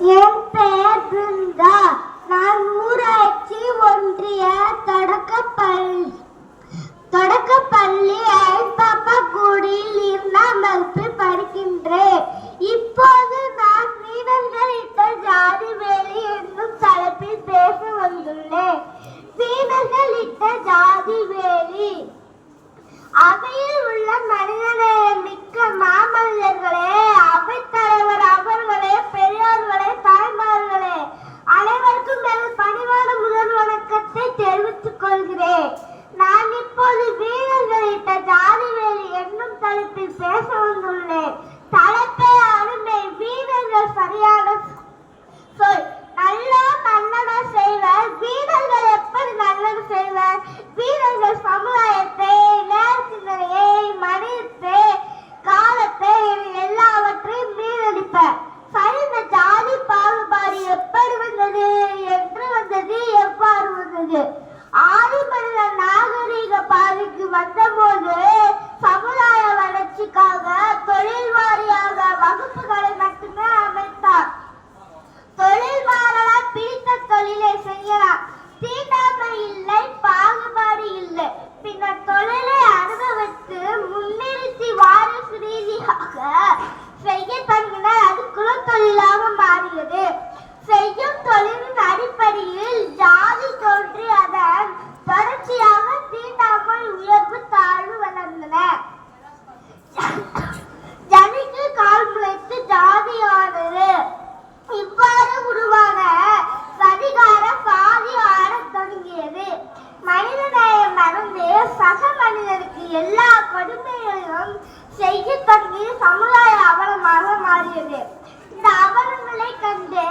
என் பெயர் பிருந்தா. நான் ஊராட்சி ஒன்றிய தொடக்கப்பள்ளி. தொடக்கப்பள்ளி ஐப்பாப்பாக்குடியில் இரண்டாம் வகுப்பு படிக்கின்றேன். இப்போது நான் வீரர்கள் இட்ட ஜாதி வேலி என்னும் தலைப்பில் பேச வந்துள்ளேன். வீரர்கள் இட்ட ஜாதி வேலி அவையில் என்னும் பேச வந்துள்ளேன் தலைப்பே அருமை வீரர்கள் சரியான சொல். நல்லோர் நல்லன செய்வர். வீரர்கள் எப்படி நல்லது செய்வர்? வீரர்கள் சமுதாயத்தை நேர்சிந்தனையை மனிதத்தை காலத்தை எல்லாவற்றையும் மீறடிப்பர் சரிந்த ஜாதி பாகுபாடு எப்படி வந்தது? என்று வந்தது எவ்வாறு வந்தது? ஆதி மனித நாகரீக பாதைக்கு வந்தபோது சமுதாய வளர்ச்சிக்காக தொழில் வாரியாக வகுப்புகளை மட்டுமே அமைத்தார். தொழில் மாறலாம் பிடித்த தொழிலை செய்யலாம். தீண்டாமை இல்லை பாகுபாடு இல்லை. பின்னர் தொழில் எல்லா கொடுமைகளையும் செய்ய தொடங்கி சமுதாய அவலமாக மாறியது. இந்த அவலங்களை கண்டு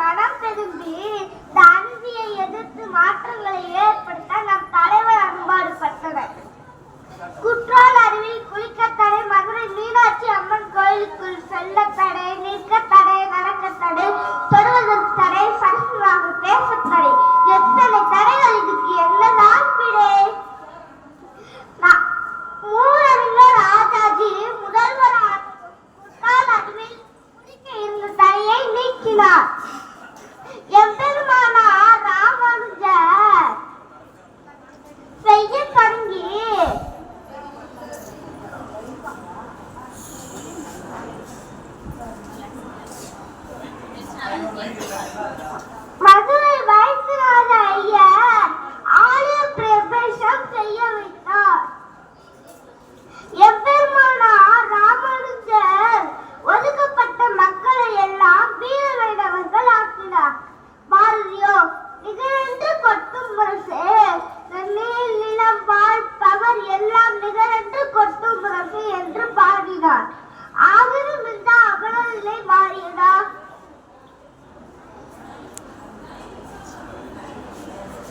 மனம் திரும்பி இந்த அநீதியை எதிர்த்து மாற்றங்களை ஏற்படுத்த 和你们。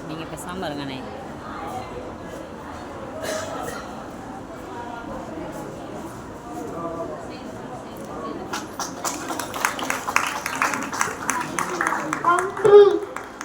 நீங்கள் பேசாமல் இருங்கண்ணே.